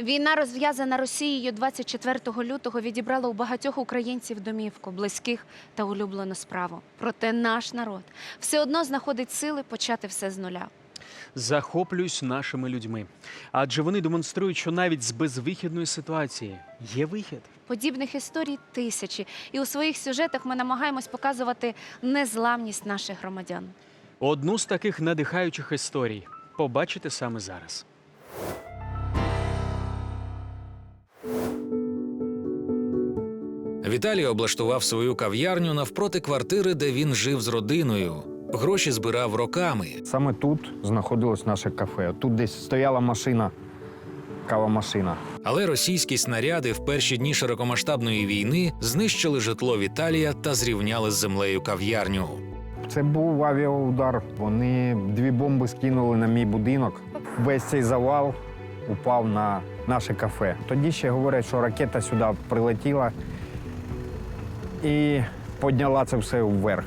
Війна, розв'язана Росією 24 лютого, відібрала у багатьох українців домівку, близьких та улюблену справу. Проте наш народ все одно знаходить сили почати все з нуля. Захоплююсь нашими людьми. Адже вони демонструють, що навіть з безвихідної ситуації є вихід. Подібних історій тисячі, і у своїх сюжетах ми намагаємось показувати незламність наших громадян. Одну з таких надихаючих історій побачите саме зараз. Віталій облаштував свою кав'ярню навпроти квартири, де він жив з родиною. Гроші збирав роками. Саме тут знаходилось наше кафе. Тут десь стояла машина, кавомашина. Але російські снаряди в перші дні широкомасштабної війни знищили житло Віталія та зрівняли з землею кав'ярню. Це був авіаудар. Вони дві бомби скинули на мій будинок. Весь цей завал упав на наше кафе. Тоді ще говорять, що ракета сюди прилетіла і підняла це все вверх.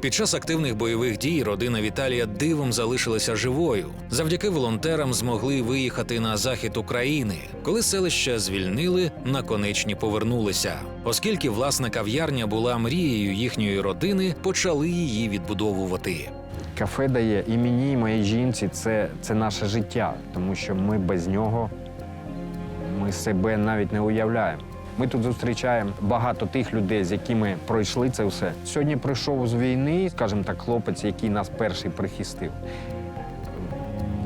Під час активних бойових дій родина Віталія дивом залишилася живою. Завдяки волонтерам змогли виїхати на захід України. Коли селище звільнили, наконечні повернулися. Оскільки власна кав'ярня була мрією їхньої родини, почали її відбудовувати. Кафе дає і мені, і моїй жінці це, це наше життя, тому що ми без нього ми себе навіть не уявляємо. Ми тут зустрічаємо багато тих людей, з якими пройшли це все. Сьогодні прийшов з війни, скажімо так, хлопець, який нас перший прихистив.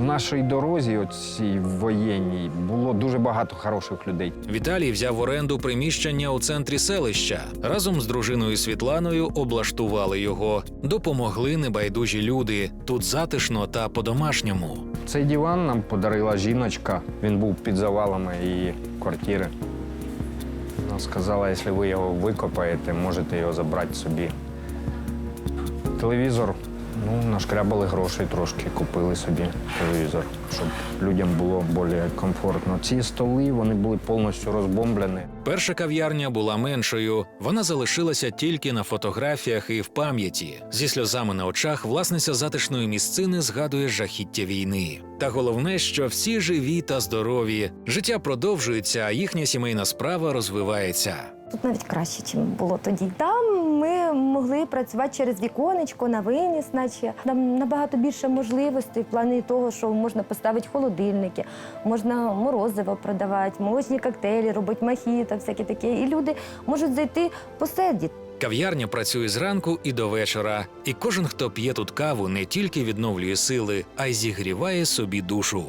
Нашій дорозі, оцій воєнній, було дуже багато хороших людей. Віталій взяв в оренду приміщення у центрі селища. Разом з дружиною Світланою облаштували його. Допомогли небайдужі люди. Тут затишно та по-домашньому. Цей диван нам подарила жіночка. Він був під завалами її квартири. Вона сказала, якщо ви його викопаєте, можете його забрати собі. Телевізор, ну, нашкрябали грошей трошки, купили собі телевізор, щоб людям було більш комфортно. Ці столи вони були повністю розбомблені. Перша кав'ярня була меншою. Вона залишилася тільки на фотографіях і в пам'яті. Зі сльозами на очах власниця затишної місцини згадує жахіття війни. Та головне, що всі живі та здорові. Життя продовжується, а їхня сімейна справа розвивається. Тут навіть краще, ніж було тоді. Там ми могли працювати через віконечко на виніс, наче там набагато більше можливостей в плані того, що можна поставити холодильники, можна морозиво продавати, молочні коктейлі, робити мохіто, всяке таке. І люди можуть зайти посидіти. Кав'ярня працює зранку і до вечора, і кожен, хто п'є тут каву, не тільки відновлює сили, а й зігріває собі душу.